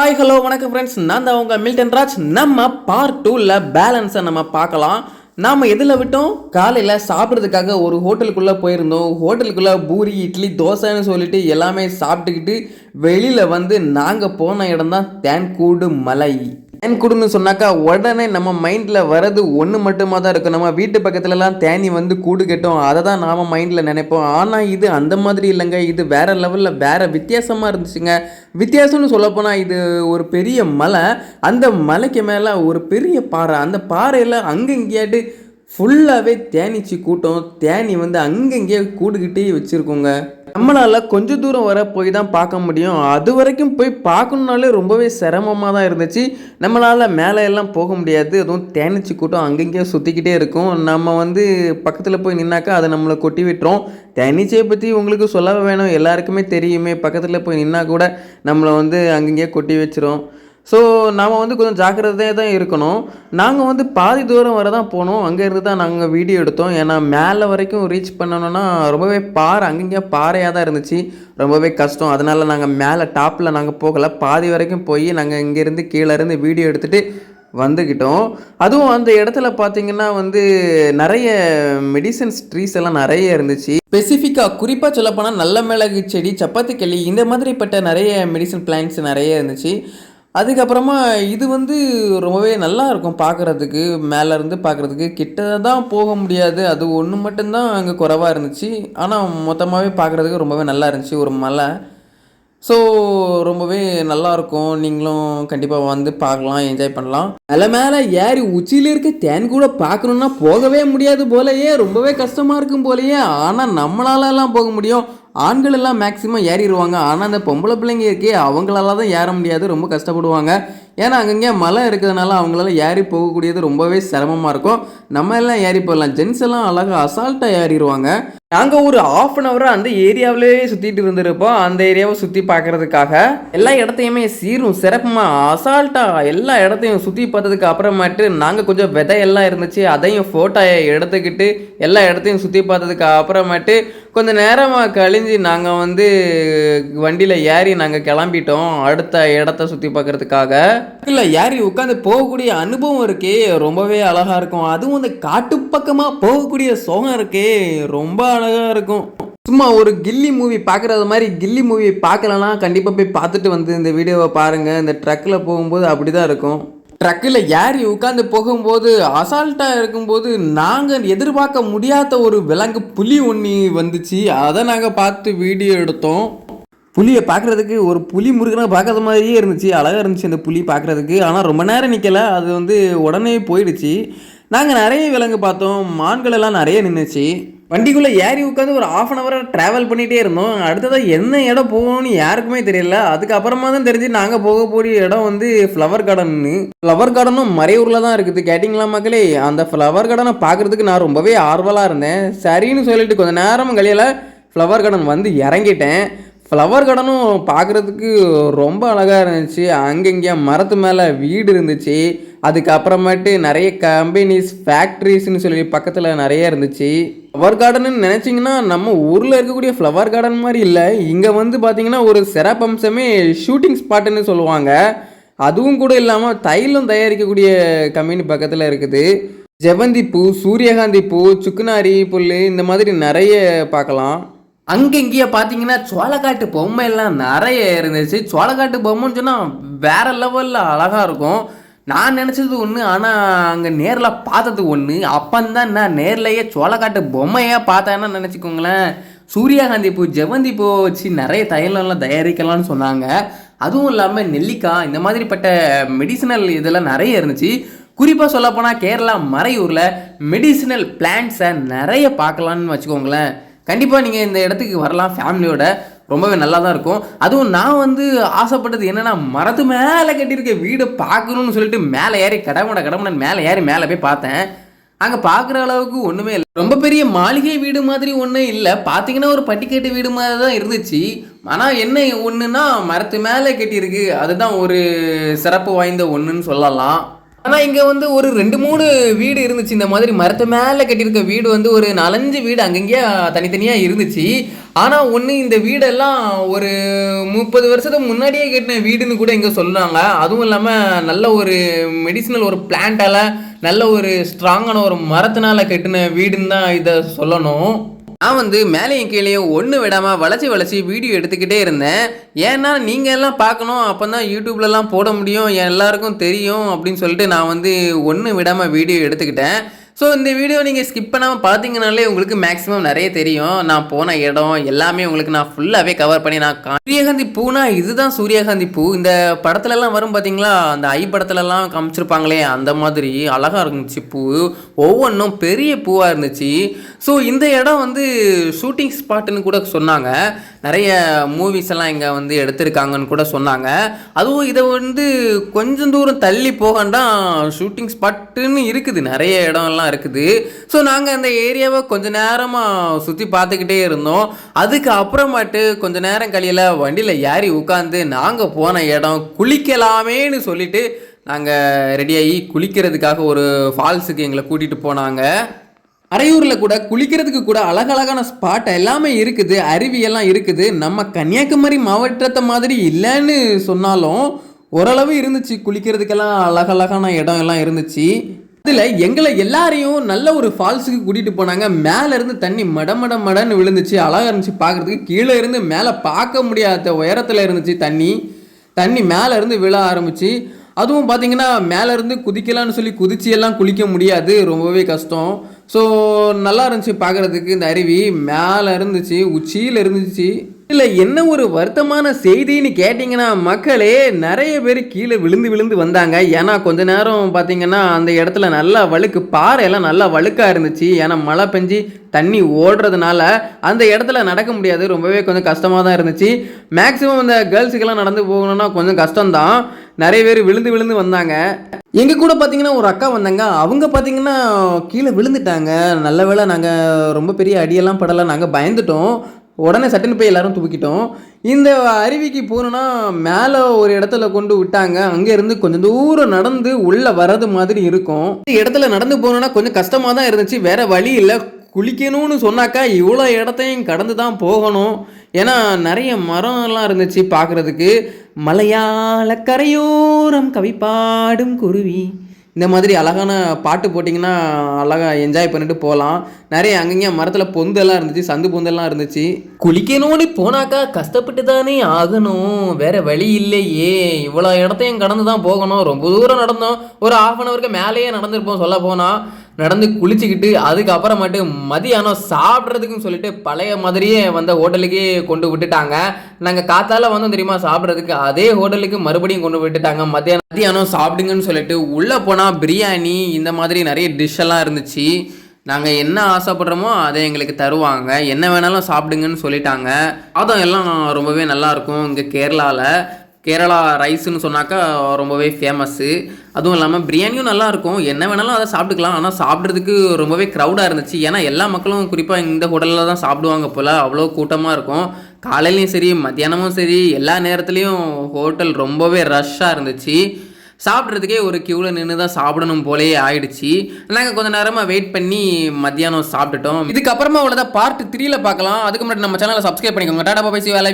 Hi hello வணக்கம் friends நான் தான் உங்கள் மில்டன் ராஜ். நம்ம பார்ட் டூவில் பேலன்ஸை நம்ம பார்க்கலாம். நாம் எதில் விட்டோம்? காலையில் சாப்பிட்றதுக்காக ஒரு ஹோட்டலுக்குள்ளே போயிருந்தோம். ஹோட்டலுக்குள்ளே பூரி இட்லி தோசைன்னு சொல்லிட்டு எல்லாமே சாப்பிட்டுக்கிட்டு வெளியில் வந்து நாங்கள் போன இடம் தான் தேன்கூடு மலை. தேன்கூடுன்னு சொன்னாக்கா உடனே நம்ம மைண்டில் வர்றது ஒன்று மட்டுமா தான் இருக்கும். நம்ம வீட்டு பக்கத்துலலாம் தேனி வந்து கூடு கட்டும். அதை தான் நாம் மைண்டில் நினைப்போம். ஆனால் இது அந்த மாதிரி இல்லைங்க. இது வேறு லெவலில் வேறு வித்தியாசமாக இருந்துச்சுங்க. வித்தியாசம்னு சொல்லப்போனால் இது ஒரு பெரிய மலை. அந்த மலைக்கு மேலே ஒரு பெரிய பாறை. அந்த பாறையில் அங்கங்கேயாட்டு ஃபுல்லாகவே தேனீச்சி கூட்டம். தேனி வந்து அங்கங்கேயே கூடுகிட்டே வச்சுருக்கோங்க. நம்மளால் கொஞ்ச தூரம் வர போய் தான் பார்க்க முடியும். அது வரைக்கும் போய் பார்க்கணுனாலே ரொம்பவே சிரமமாக தான் இருந்துச்சு. நம்மளால் மேலே எல்லாம் போக முடியாது. அதுவும் தேனீச்சி கூட்டம் அங்கங்கேயே சுற்றிக்கிட்டே இருக்கும். நம்ம வந்து பக்கத்தில் போய் நின்னாக்கா அதை நம்மளை கொட்டி விட்டுரும். தேனீச்சியை பற்றி உங்களுக்கு சொல்ல வேணும். எல்லாருக்குமே தெரியுமே. பக்கத்தில் போய் நின்னா கூட நம்மளை வந்து அங்கங்கேயே கொட்டி வச்சிரும். ஸோ நாம் வந்து கொஞ்சம் ஜாக்கிரதையாக தான் இருக்கணும். நாங்கள் வந்து பாதி தூரம் வர தான் போனோம். அங்கேருந்து தான் நாங்கள் வீடியோ எடுத்தோம். ஏன்னா மேலே வரைக்கும் ரீச் பண்ணணும்னா ரொம்பவே பாறை அங்கங்கே பாறையாக தான் இருந்துச்சு. ரொம்பவே கஷ்டம். அதனால் நாங்கள் மேலே டாப்பில் நாங்கள் போகலை. பாதி வரைக்கும் போய் நாங்கள் இங்கேருந்து கீழே இருந்து வீடியோ எடுத்துகிட்டு வந்துக்கிட்டோம் அதுவும் அந்த இடத்துல பார்த்தீங்கன்னா வந்து நிறைய மெடிசன்ஸ் ட்ரீஸ் எல்லாம் நிறைய இருந்துச்சு. ஸ்பெசிஃபிக்காக குறிப்பாக சொல்லப்போனால் நல்ல மிளகு செடி சப்பாத்தி கிளி இந்த மாதிரிப்பட்ட நிறைய மெடிசன் பிளான்ஸ் நிறைய இருந்துச்சு. அதுக்கப்புறமா இது வந்து ரொம்பவே நல்லா இருக்கும் பார்க்குறதுக்கு மேலேருந்து பார்க்குறதுக்கு கிட்ட தான் போக முடியாது. அது ஒன்று மட்டும்தான் அங்கே குறைவாக இருந்துச்சு. ஆனால் மொத்தமாகவே பார்க்குறதுக்கு ரொம்பவே நல்லா இருந்துச்சு. ஒரு மலை. ஸோ ரொம்பவே நல்லா இருக்கும் நீங்களும் கண்டிப்பாக வந்து பார்க்கலாம் என்ஜாய் பண்ணலாம். மேலே மேலே ஏறி உச்சியில் இருக்க தேன் கூட பார்க்கணுன்னா போகவே முடியாது போலயே. ரொம்பவே கஷ்டமாக இருக்கும் போலயே. ஆனால் நம்மளாலலாம் போக முடியும். ஆண்கள் எல்லாம் மேக்ஸிமம் ஏறிடுவாங்க. ஆனால் அந்த பொம்பளை பிள்ளைங்க இருக்கே அவங்களால தான் ஏற முடியாது. ரொம்ப கஷ்டப்படுவாங்க. ஏன்னா அங்கங்கே மலை இருக்கிறதுனால அவங்களால ஏறி போகக்கூடியது ரொம்பவே சிரமமாக இருக்கும். நம்ம எல்லாம் ஏறி போகலாம் ஜென்ஸ் எல்லாம் அழகாக அசால்ட்டாக ஏறிடுவாங்க. நாங்கள் ஒரு ஆஃப் அன் ஹவராக அந்த ஏரியாவிலே சுற்றிட்டு இருந்திருப்போம். அந்த ஏரியாவை சுற்றி பார்க்கறதுக்காக எல்லா இடத்தையுமே சீரும் சிறப்புமாக அசால்ட்டாக எல்லா இடத்தையும் சுற்றி பார்த்ததுக்கு அப்புறமேட்டு நாங்கள் கொஞ்சம் விதையெல்லாம் இருந்துச்சு. அதையும் ஃபோட்டோ எடுத்துக்கிட்டு எல்லா இடத்தையும் சுற்றி பார்த்ததுக்கு அப்புறமேட்டு கொஞ்சம் நேரமாக கழிஞ்சு நாங்கள் வந்து வண்டியில் ஏறி நாங்கள் கிளம்பிட்டோம். அடுத்த இடத்த சுற்றி பார்க்குறதுக்காக. இல்லை ஏறி உட்காந்து போகக்கூடிய அனுபவம் இருக்கே. ரொம்பவே அழகாக இருக்கும். அதுவும் அந்த காட்டுப்பக்கமாக போகக்கூடிய சோகம் இருக்கே. ரொம்ப அழகாக இருக்கும். சும்மா ஒரு கில்லி மூவி பார்க்குறது மாதிரி கில்லி மூவி பார்க்கலனா கண்டிப்பாக போய் பார்த்துட்டு வந்து இந்த வீடியோவை பாருங்கள் இந்த ட்ரக்கில் போகும்போது அப்படி தான் இருக்கும் ட்ரக்கில் ஏறி உட்காந்து போகும்போது அசால்ட்டாக இருக்கும்போது நாங்கள் எதிர்பார்க்க முடியாத ஒரு விலங்கு புலி ஒன்று வந்துச்சு. அதை நாங்கள் பார்த்து வீடியோ எடுத்தோம். புலியை பார்க்குறதுக்கு ஒரு புலி முருகனை பார்க்காத மாதிரியே இருந்துச்சு. அழகாக இருந்துச்சு அந்த புலி பார்க்குறதுக்கு. ஆனால் ரொம்ப நேரம் நிற்கல அது வந்து உடனே போயிடுச்சு. நாங்கள் நிறைய விலங்கு பார்த்தோம். மான்கள் எல்லாம் நிறைய நின்றுச்சு வண்டிக்குள்ளே ஏறி உட்காந்து ஒரு ஆஃப் அன் ஹவராக ட்ராவல் பண்ணிகிட்டே இருந்தோம். அடுத்ததாக என்ன இடம் போகணும்னு யாருக்குமே தெரியல. அதுக்கப்புறமா தான் தெரிஞ்சு நாங்கள் போக போகிற இடம் வந்து ஃப்ளவர் கார்டன்னு ஃப்ளவர் கார்டனும் மறையூரில் தான் இருக்குது. கேட்டிங்களா மக்களே? அந்த ஃப்ளவர் கார்டனை பார்க்குறதுக்கு நான் ரொம்பவே ஆர்வலாக இருந்தேன். சரின்னு சொல்லிட்டு கொஞ்சம் நேரம் கழியில் ஃப்ளவர் கார்டன் வந்து இறங்கிட்டேன். ஃப்ளவர் கார்டனும் பார்க்குறதுக்கு ரொம்ப அழகாக இருந்துச்சு. அங்கங்கே மரத்து மேலே வீடு இருந்துச்சு. அதுக்கப்புறமேட்டு நிறைய கம்பெனிஸ் ஃபேக்ட்ரிஸ்னு சொல்லி பக்கத்தில் நிறைய இருந்துச்சு. ஃப்ளவர் கார்டன்னு நினச்சிங்கன்னா நம்ம ஊரில் இருக்கக்கூடிய ஃப்ளவர் கார்டன் மாதிரி இல்லை. இங்கே வந்து பார்த்திங்கன்னா ஒரு சிறப்பம்சமே ஷூட்டிங் ஸ்பாட்டுன்னு சொல்லுவாங்க. அதுவும் கூட இல்லாமல் தைலம் தயாரிக்கக்கூடிய கம்பெனி பக்கத்தில் இருக்குது. ஜெவந்தி பூ சூரியகாந்தி பூ சுக்குனாரி புல் இந்த மாதிரி நிறைய பார்க்கலாம். அங்கங்கேயே பார்த்தீங்கன்னா சோளக்காட்டு பொம்மை எல்லாம் நிறைய இருந்துச்சு. சோளக்காட்டு பொம்மைன்னு சொன்னால் வேற லெவலில் அழகாக இருக்கும். நான் நினச்சது ஒன்று ஆனால் அங்கே நேரில் பார்த்தது ஒன்று அப்பந்தான் நான் நேர்லையே சோளக்காட்டு பொம்மையாக பார்த்தேன்னா நினச்சிக்கோங்களேன். சூரியகாந்தி பூ ஜெவந்தி பூ வச்சு நிறைய தைலம்லாம் தயாரிக்கலாம்னு சொன்னாங்க. அதுவும் இல்லாமல் நெல்லிக்காய் இந்த மாதிரிப்பட்ட மெடிசினல் இதெல்லாம் நிறைய இருந்துச்சு. குறிப்பாக சொல்லப்போனால் கேரளா மறையூரில் மெடிசினல் பிளான்ட்ஸை நிறைய பார்க்கலான்னு வச்சுக்கோங்களேன். கண்டிப்பாக நீங்கள் இந்த இடத்துக்கு வரலாம் ஃபேமிலியோட ரொம்பவே நல்லா தான் இருக்கும். அதுவும் நான் வந்து ஆசைப்பட்டது என்னென்னா மரத்து மேலே கட்டியிருக்க வீடை பார்க்கணும்னு சொல்லிட்டு மேலே ஏறி கடமுட கடமுட மேலே ஏறி மேலே போய் பார்த்தேன். அங்கே பார்க்குற அளவுக்கு ஒன்றுமே இல்லை. ரொம்ப பெரிய மாளிகை வீடு மாதிரி ஒன்றும் இல்லை. பார்த்தீங்கன்னா ஒரு பட்டிக்கட்டு வீடு மாதிரி தான் இருந்துச்சு. ஆனால் என்ன ஒன்றுன்னா மரத்து மேலே கட்டியிருக்கு. அதுதான் ஒரு சிறப்பு வாய்ந்த ஒன்றுன்னு சொல்லலாம். ஆனால் இங்கே வந்து ஒரு ரெண்டு மூணு வீடு இருந்துச்சு. இந்த மாதிரி மரத்து மேலே கட்டியிருக்க வீடு வந்து ஒரு நாலஞ்சு வீடு அங்கங்கேயே தனித்தனியாக இருந்துச்சு. ஆனால் ஒன்று இந்த வீடெல்லாம் ஒரு முப்பது வருஷத்துக்கு முன்னாடியே கட்டின வீடுன்னு கூட இங்கே சொல்லுவாங்க அதுவும் இல்லாமல் நல்ல ஒரு மெடிசினல் ஒரு பிளான்ட்டால் நல்ல ஒரு ஸ்ட்ராங்கான ஒரு மரத்தினால் கட்டின வீடுன்னு தான் இதை சொல்லணும். நான் வந்து மேலேயும் கீழேயும் ஒன்று விடாமல் வளைச்சி வளைச்சி வீடியோ எடுத்துக்கிட்டே இருந்தேன். ஏன்னா நீங்கள் எல்லாம் பார்க்கணும் அப்போ தான் யூடியூப்லலாம் போட முடியும் எல்லாருக்கும் தெரியும் அப்படின்னு சொல்லிட்டு நான் வந்து ஒன்று விடாமல் வீடியோ எடுத்துக்கிட்டேன். ஸோ இந்த வீடியோ நீங்கள் ஸ்கிப் பண்ணாமல் பார்த்தீங்கனாலே உங்களுக்கு மேக்ஸிமம் நிறைய தெரியும். நான் போன இடம் எல்லாமே உங்களுக்கு நான் ஃபுல்லாகவே கவர் பண்ணி நான் சூரியகாந்தி பூனா இதுதான் சூரியகாந்தி பூ. இந்த படத்துலலாம் வரும் பார்த்தீங்களா அந்த ஐ படத்துலலாம் காமிச்சிருப்பாங்களே அந்த மாதிரி அழகாக இருந்துச்சு பூ. ஒவ்வொன்றும் பெரிய பூவாக இருந்துச்சு. ஸோ இந்த இடம் வந்து ஷூட்டிங் ஸ்பாட்டுன்னு கூட சொன்னாங்க. நிறைய மூவிஸ் எல்லாம் இங்கே வந்து எடுத்திருக்காங்கன்னு கூட சொன்னாங்க. அதுவும் இதை வந்து கொஞ்சம் தூரம் தள்ளி போகண்டா ஷூட்டிங் ஸ்பாட்டுன்னு இருக்குது. நிறைய இடம்லாம் இருக்குது. ஸோ நாங்கள் அந்த ஏரியாவை கொஞ்ச நேரமாக சுற்றி பார்த்துக்கிட்டே இருந்தோம். அதுக்கு அப்புறமாட்டு கொஞ்ச நேரம் கழியில் வண்டியில் ஏறி உட்காந்து நாங்கள் போன இடம் குளிக்கலாமேன்னு சொல்லிட்டு நாங்கள் ரெடியாகி குளிக்கிறதுக்காக ஒரு ஃபால்ஸுக்கு எங்களை கூட்டிகிட்டு போனாங்க. அரையூரில் கூட குளிக்கிறதுக்கு கூட அழகழகான ஸ்பாட் எல்லாமே இருக்குது. அருவியெல்லாம் இருக்குது. நம்ம கன்னியாகுமரி மாவட்டத்தை மாதிரி இல்லைன்னு சொன்னாலும் ஓரளவு இருந்துச்சு. குளிக்கிறதுக்கெல்லாம் அழகழகான இடம் எல்லாம் இருந்துச்சு. இதில் எங்களை எல்லாரையும் நல்ல ஒரு ஃபால்ஸுக்கு கூட்டிகிட்டு போனாங்க. மேலே இருந்து தண்ணி மட மட மடன்னு விழுந்துச்சு. அழகாக இருந்துச்சு பார்க்குறதுக்கு கீழே இருந்து மேலே பார்க்க முடியாத உயரத்தில் இருந்துச்சு தண்ணி. தண்ணி மேலே இருந்து விழ ஆரம்பிச்சு. அதுவும் பார்த்தீங்கன்னா மேலே இருந்து குதிக்கலாம்னு சொல்லி குதிச்சு எல்லாம் குளிக்க முடியாது. ரொம்பவே கஷ்டம். ஸோ நல்லா இருந்துச்சு பார்க்குறதுக்கு இந்த அருவி. மேலே இருந்துச்சு உச்சியில் இருந்துச்சு. இல்லை என்ன ஒரு வருத்தமான செய்தின்னு கேட்டிங்கன்னா மக்களே நிறைய பேர் கீழே விழுந்து விழுந்து வந்தாங்க. ஏன்னா கொஞ்ச நேரம் பார்த்தீங்கன்னா அந்த இடத்துல நல்லா வழுக்கு பாறையெல்லாம் நல்லா வழுக்காக இருந்துச்சு. ஏன்னா மழை பெஞ்சு தண்ணி ஓடுறதுனால அந்த இடத்துல நடக்க முடியாது. ரொம்பவே கொஞ்சம் கஷ்டமாக தான் இருந்துச்சு. மேக்ஸிமம் இந்த கேர்ள்ஸுக்கெல்லாம் நடந்து போகணும்னா கொஞ்சம் கஷ்டம்தான். நிறைய பேர் விழுந்து விழுந்து வந்தாங்க. எங்கள் கூட பார்த்தீங்கன்னா ஒரு அக்கா வந்தாங்க. அவங்க பார்த்தீங்கன்னா கீழே விழுந்துட்டாங்க. நல்ல வேளை நாங்கள் ரொம்ப பெரிய அடியெல்லாம் படலை. நாங்கள் பயந்துட்டோம். உடனே சட்டன் போய் எல்லாரும் தூக்கிட்டோம். இந்த அருவிக்கு போகணுன்னா மேலே ஒரு இடத்துல கொண்டு விட்டாங்க. அங்கேருந்து கொஞ்சம் தூரம் நடந்து உள்ளே வர்றது மாதிரி இருக்கும். இந்த இடத்துல நடந்து போகணுன்னா கொஞ்சம் கஷ்டமாக தான் இருந்துச்சு. வேற வழி இல்லை. குளிக்கணும்னு சொன்னாக்கா இவ்வளோ இடத்தையும் கடந்து தான் போகணும். ஏன்னா நிறைய மரம் எல்லாம் இருந்துச்சு பார்க்குறதுக்கு மலையாள கரையோரம் கவி பாடும் குருவி. இந்த மாதிரி அழகான பாட்டு போட்டிங்கன்னா அழகாக என்ஜாய் பண்ணிட்டு போகலாம். நிறைய அங்கங்கே மரத்தில் பொந்தெல்லாம் இருந்துச்சு சந்து பொந்தெல்லாம் இருந்துச்சு. குளிக்கணும்னு போனாக்கா கஷ்டப்பட்டு தானே ஆகணும். வேறு வழி இல்லையே. இவ்வளோ இடத்தையும் கடந்து தான் போகணும். ரொம்ப தூரம் நடந்தோம். ஒரு ஆஃப் அன் ஹவருக்கு மேலேயே நடந்திருப்போம் சொல்ல போனால் நடந்து குளிச்சுக்கிட்டு அதுக்கப்புறமேட்டு மதியானம் சாப்பிட்றதுக்குன்னு சொல்லிட்டு பழைய மாதிரியே வந்த ஹோட்டலுக்கே கொண்டு விட்டுட்டாங்க. நாங்கள் காத்தால வந்தோம் தெரியுமா சாப்பிட்றதுக்கு? அதே ஹோட்டலுக்கு மறுபடியும் கொண்டு விட்டுட்டாங்க. மத்தியானம் மத்தியானம் சாப்பிடுங்கன்னு சொல்லிட்டு உள்ளே போனால் பிரியாணி இந்த மாதிரி நிறைய டிஷ்ஷெல்லாம் இருந்துச்சு. நாங்கள் என்ன ஆசைப்படுறோமோ அதை எங்களுக்கு தருவாங்க. என்ன வேணாலும் சாப்பிடுங்கன்னு சொல்லிட்டாங்க. சாதம் எல்லாம் ரொம்பவே நல்லாயிருக்கும் இங்கே கேரளாவில் கேரளா ரைஸ்னு சொன்னாக்கா ரொம்பவே ஃபேமஸ்ஸு அதுவும் இல்லாமல் பிரியாணியும் நல்லாயிருக்கும். என்ன வேணாலும் அதை சாப்பிட்டுக்கலாம். ஆனால் சாப்பிட்றதுக்கு ரொம்பவே க்ரௌடாக இருந்துச்சு. ஏன்னா எல்லா மக்களும் குறிப்பாக இந்த ஹோட்டலில் தான் சாப்பிடுவாங்க போல். அவ்வளோ கூட்டமாக இருக்கும். காலையிலையும் சரி மத்தியானமும் சரி எல்லா நேரத்துலையும் ஹோட்டல் ரொம்பவே ரஷ்ஷாக இருந்துச்சு. சாப்பிட்றதுக்கே ஒரு க்யூவில் நின்று தான் சாப்பிடணும் போலே ஆயிடுச்சு. நாங்கள் கொஞ்ச நேரமாக வெயிட் பண்ணி மத்தியானம் சாப்பிட்டுட்டோம். இதுக்கப்புறமா அவ்வளோதான் பார்ட் த்ரீல பார்க்கலாம். அதுக்கு முன்னாடி நம்ம சேனலை சப்ஸ்கிரைப் பண்ணிக்கோங்க. டாடா பாபை வேலை